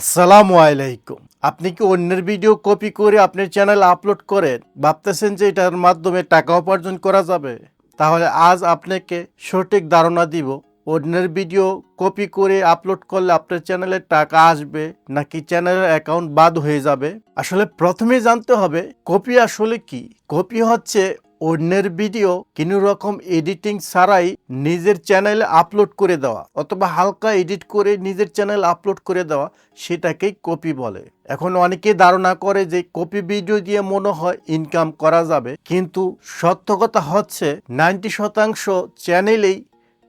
আসসালামু আলাইকুম। আপনি কি অন্যের ভিডিও কপি করে আপনার চ্যানেল আপলোড করেন? ভাবতেছেন যে এটার মাধ্যমে টাকা উপার্জন করা যাবে? তাহলে আজ আপনাকে সঠিক ধারণা দিব, অন্যের ভিডিও কপি করে আপলোড করলে আপনার চ্যানেলে টাকা আসবে নাকি চ্যানেলের অ্যাকাউন্ট বাদ হয়ে যাবে? আসলে প্রথমে জানতে হবে, কপি আসলে কি? কপি হচ্ছে অন্যের ভিডিও কোনো রকম এডিটিং ছাড়াই নিজের চ্যানেলে আপলোড করে দেওয়া অথবা হালকা এডিট করে নিজের চ্যানেল আপলোড করে দেওয়া সেটাকেই কপি বলে। এখন অনেকে ধারণা করে যে কপি ভিডিও দিয়ে মনে হয় ইনকাম করা যাবে। কিন্তু সত্য কথা হচ্ছে, নাইনটি শতাংশ চ্যানেলেই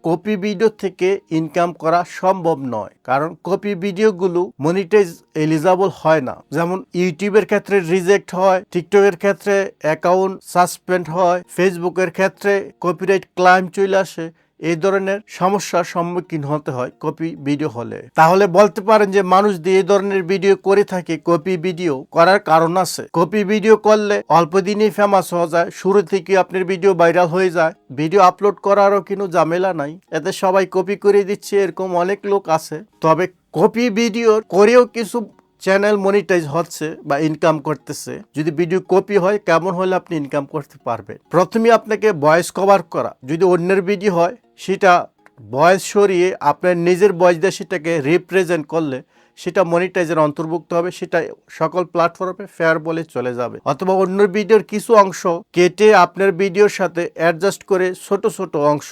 কপি ভিডিও থেকে ইনকাম করা সম্ভব নয়, কারণ কপি ভিডিওগুলো মনিটাইজ এলিজাবল হয় না। যেমন ইউটিউবের ক্ষেত্রে রিজেক্ট হয়, টিকটকের ক্ষেত্রে অ্যাকাউন্ট সাসপেন্ড হয় ফেসবুকের ক্ষেত্রে কপিরাইট ক্লাইম চলে আসে এই ধরনের সমস্যার সম্মুখীন হতে হয় কপি ভিডিও হলে। তাহলে বলতে পারেন যে মানুষ দিয়ে এই ধরনের ভিডিও করে থাকে, কপি ভিডিও করার কারণ আছে। কপি ভিডিও করলে অল্প দিনেই ফেমাস হওয়া যায়, শুরু থেকে আপনার ভিডিও ভাইরাল হয়ে যায়। ভিডিও আপলোড করারও কোনো ঝামেলা নাই। এতে সবাই কপি করে দিচ্ছে, এরকম অনেক লোক আছে। তবে কপি ভিডিও করেও কিছু চ্যানেল মনিটাইজ হচ্ছে বা ইনকাম করতেছে, যদি ভিডিও কপি হয়, কেমন হলে আপনি ইনকাম করতে পারবেন? প্রথমে আপনাকে ভয়েস কভার করা। যদি অন্যের ভিডিও হয়, সেটা ভয়েস সরিয়ে আপনার নিজের ভয়েস দিয়ে সেটাকে রিপ্রেজেন্ট করলে, সেটা মনিটাইজের অন্তর্ভুক্ত হবে, সেটা সকল প্ল্যাটফর্মে ফেয়ার বলে চলে যাবে। অথবা অন্য ভিডিওর কিছু অংশ কেটে আপনার ভিডিওর সাথে অ্যাডজাস্ট করে ছোট ছোট অংশ,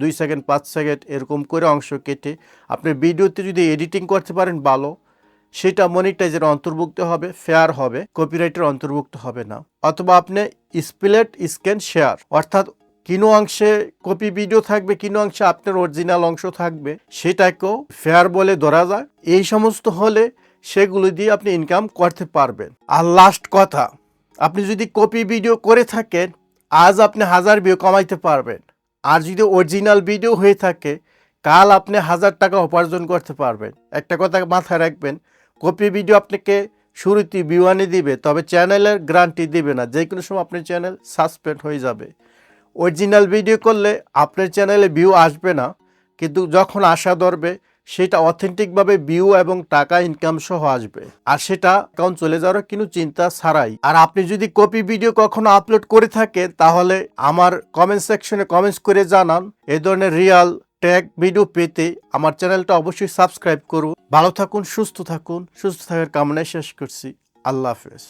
দুই সেকেন্ড পাঁচ সেকেন্ড এরকম করে অংশ কেটে আপনি ভিডিওতে যদি এডিটিং করতে পারেন, ভালো। সেটা মনিটাইজের অন্তর্ভুক্ত হবে ফেয়ার হবে কপিরাইটের অন্তর্ভুক্ত হবে না। অথবা আপনি স্প্লেট স্ক্যান শেয়ার অর্থাৎ কিনো অংশে কপি ভিডিও থাকবে, কিনো অংশে আপনার অরিজিনাল অংশ থাকবে, সেটাকেও ফেয়ার বলে ধরা যায় এই সমস্ত হলে সেগুলো দিয়ে আপনি ইনকাম করতে পারবেন। আর লাস্ট কথা, আপনি যদি কপি ভিডিও করে থাকেন, আজ আপনি হাজার ভিউ কমাইতে পারবেন। আর যদি অরিজিনাল ভিডিও হয়ে থাকে, কাল আপনি হাজার টাকা উপার্জন করতে পারবেন। একটা কথা মাথায় রাখবেন কপি ভিডিও আপনাকে শুরুতে বিওয়ানি দিবে, তবে চ্যানেলের গ্যারান্টি দিবে না। যে কোনো সময় আপনার চ্যানেল সাসপেন্ড হয়ে যাবে। অরিজিনাল ভিডিও করলে আপনার চ্যানেলে ভিউ আসবে না, কিন্তু যখন আসা ধরবে, সেটা অথেন্টিকভাবে ভিউ এবং টাকা ইনকাম সহ আসবে। আর সেটা অ্যাকাউন্ট চলে যাওয়ার কিন্তু চিন্তা ছাড়াই। আর আপনি যদি কপি ভিডিও কখনো আপলোড করে থাকেন, তাহলে আমার কমেন্ট সেকশনে কমেন্টস করে জানান। এ ধরনের রিয়াল ট্যাগ ভিডিও পেতে আমার চ্যানেলটা অবশ্যই সাবস্ক্রাইব করুন। ভালো থাকুন, সুস্থ থাকুন, সুস্থ থাকার কামনায় শেষ করছি। আল্লাহ হাফেজ।